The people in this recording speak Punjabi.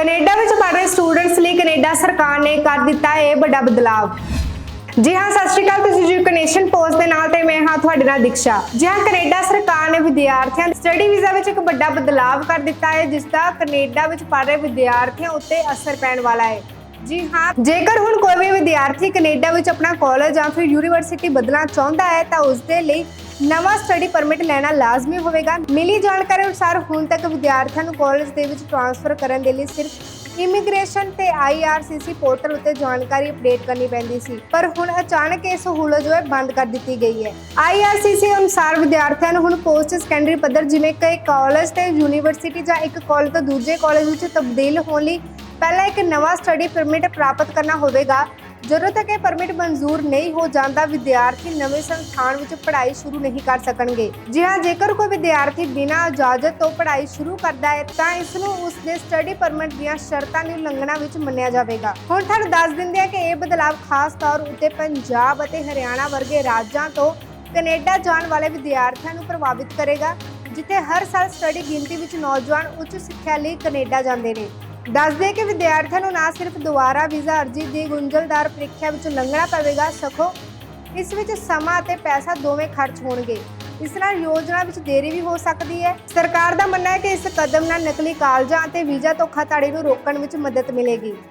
ਕੈਨੇਡਾ ਵਿੱਚ ਪੜ੍ਹ ਰਹੇ ਸਟੂਡੈਂਟਸ ਲਈ ਕੈਨੇਡਾ ਸਰਕਾਰ ਨੇ ਕਰ ਦਿੱਤਾ ਇਹ ਵੱਡਾ ਬਦਲਾਅ ਜੀ ਹਾਂ, ਸਤਿ ਸ਼੍ਰੀ ਅਕਾਲ, ਤੁਸੀਂ ਜੀ ਕਨੈਕਸ਼ਨ ਪੋਸਟ ਦੇ ਨਾਲ ਤੇ ਮੈਂ ਹਾਂ ਤੁਹਾਡੇ ਨਾਲ ਦਿਕਸ਼ਾ। ਜੀ ਹਾਂ, ਕੈਨੇਡਾ ਸਰਕਾਰ ਨੇ ਵਿਦਿਆਰਥੀਆਂ ਦੇ ਸਟੱਡੀ ਵੀਜ਼ਾ ਵਿੱਚ ਇੱਕ ਵੱਡਾ ਬਦਲਾਅ ਕਰ ਦਿੱਤਾ ਹੈ, ਜਿਸ ਦਾ ਕੈਨੇਡਾ ਵਿੱਚ ਪੜ੍ਹ ਰਹੇ ਵਿਦਿਆਰਥੀਆਂ ਉੱਤੇ ਅਸਰ ਪੈਣ ਵਾਲਾ ਹੈ। ਜੀ ਹਾਂ, ਜੇਕਰ ਹੁਣ ਕੋਈ ਵੀ ਵਿਦਿਆਰਥੀ ਕੈਨੇਡਾ ਵਿੱਚ ਆਪਣਾ ਕਾਲਜ ਜਾਂ ਫਿਰ ਯੂਨੀਵਰਸਿਟੀ ਬਦਲਣਾ ਚਾਹੁੰਦਾ ਹੈ, ਤਾਂ ਉਸ ਦੇ ਲਈ ਨਵਾਂ ਸਟੱਡੀ ਪਰਮਿਟ ਲੈਣਾ ਲਾਜ਼ਮੀ ਹੋਵੇਗਾ। ਮਿਲੀ ਜਾਣਕਾਰੀ ਅਨੁਸਾਰ ਹੁਣ ਤੱਕ ਵਿਦਿਆਰਥੀਆਂ ਨੂੰ ਕਾਲਜ ਦੇ ਵਿੱਚ ਟ੍ਰਾਂਸਫਰ ਕਰਨ ਦੇ ਲਈ ਸਿਰਫ ਇਮੀਗ੍ਰੇਸ਼ਨ ਤੇ ਆਈਆਰਸੀਸੀ ਪੋਰਟਲ ਉੱਤੇ ਜਾਣਕਾਰੀ ਅਪਡੇਟ ਕਰਨੀ ਪੈਂਦੀ ਸੀ। ਪਰ ਹੁਣ ਅਚਾਨਕ ਇਹ ਸਹੂਲਤ ਜੋ ਹੈ ਬੰਦ ਕਰ ਦਿੱਤੀ ਗਈ ਹੈ। ਆਈਆਰਸੀਸੀ ਅਨੁਸਾਰ ਵਿਦਿਆਰਥੀਆਂ ਨੂੰ ਹੁਣ ਪੋਸਟ ਸੈਕੰਡਰੀ ਪੱਧਰ ਜਿਵੇਂ ਕਿ ਕਾਲਜ ਤੇ ਯੂਨੀਵਰਸਿਟੀ ਜਾਂ ਇੱਕ ਕਾਲਜ ਤੋਂ ਦੂਜੇ ਕਾਲਜ ਵਿੱਚ ਤਬਦੀਲ ਹੋਣ ਲਈ ਪਹਿਲਾਂ ਇੱਕ ਨਵਾਂ ਸਟੱਡੀ ਪਰਮਿਟ ਪ੍ਰਾਪਤ ਕਰਨਾ ਹੋਵੇਗਾ। ਜਦੋਂ ਤੱਕ ਇਹ ਪਰਮਿਟ ਮਨਜ਼ੂਰ ਨਹੀਂ ਹੋ ਜਾਂਦਾ, ਵਿਦਿਆਰਥੀ ਨਵੇਂ ਸੰਸਥਾਨ ਵਿੱਚ ਪੜ੍ਹਾਈ ਸ਼ੁਰੂ ਨਹੀਂ ਕਰ ਸਕਣਗੇ। ਜੀ ਹਾਂ ਜੇਕਰ ਕੋਈ ਵਿਦਿਆਰਥੀ ਬਿਨਾਂ ਇਜਾਜ਼ਤ ਤੋਂ ਪੜ੍ਹਾਈ ਸ਼ੁਰੂ ਕਰਦਾ ਹੈ, ਤਾਂ ਇਸ ਨੂੰ ਉਸ ਦੇ ਸਟੱਡੀ ਪਰਮਿਟ ਦੀਆਂ ਸ਼ਰਤਾਂ ਦੀ ਉਲੰਘਣਾ ਵਿੱਚ ਮੰਨਿਆ ਜਾਵੇਗਾ। ਹੁਣ ਤੁਹਾਨੂੰ ਦੱਸ ਦਿੰਦੇ ਹਾਂ ਕਿ ਇਹ ਬਦਲਾਅ ਖਾਸ ਤੌਰ ਉੱਤੇ ਪੰਜਾਬ ਅਤੇ ਹਰਿਆਣਾ ਵਰਗੇ ਰਾਜਾਂ ਤੋਂ ਕੈਨੇਡਾ ਜਾਣ ਵਾਲੇ ਵਿਦਿਆਰਥੀਆਂ ਨੂੰ ਪ੍ਰਭਾਵਿਤ ਕਰੇਗਾ, ਜਿੱਥੇ ਹਰ ਸਾਲ ਸਟੱਡੀ ਗਿਣਤੀ ਵਿੱਚ ਨੌਜਵਾਨ ਉੱਚ ਸਿੱਖਿਆ ਲਈ ਕੈਨੇਡਾ ਜਾਂਦੇ ਨੇ। ਦੱਸਦੇ ਕਿ ਵਿਦਿਆਰਥੀਆਂ ਨੂੰ ਨਾ ਸਿਰਫ ਦੁਬਾਰਾ ਵੀਜ਼ਾ ਅਰਜ਼ੀ ਦੀ ਗੁੰਝਲਦਾਰ ਪ੍ਰੀਖਿਆ ਵਿੱਚ ਲੰਘਣਾ ਪਵੇਗਾ, ਸਗੋਂ ਇਸ ਵਿੱਚ ਸਮਾਂ ਅਤੇ ਪੈਸਾ ਦੋਵੇਂ ਖਰਚ ਹੋਣਗੇ। ਇਸ ਨਾਲ ਯੋਜਨਾ ਵਿੱਚ ਦੇਰੀ ਵੀ ਹੋ ਸਕਦੀ ਹੈ। ਸਰਕਾਰ ਦਾ ਮੰਨਣਾ ਹੈ ਕਿ ਇਸ ਕਦਮ ਨਾਲ ਨਕਲੀ ਕਾਲਜਾਂ ਅਤੇ ਵੀਜ਼ਾ ਧੋਖਾਧੜੀ ਨੂੰ ਰੋਕਣ ਵਿੱਚ ਮਦਦ ਮਿਲੇਗੀ।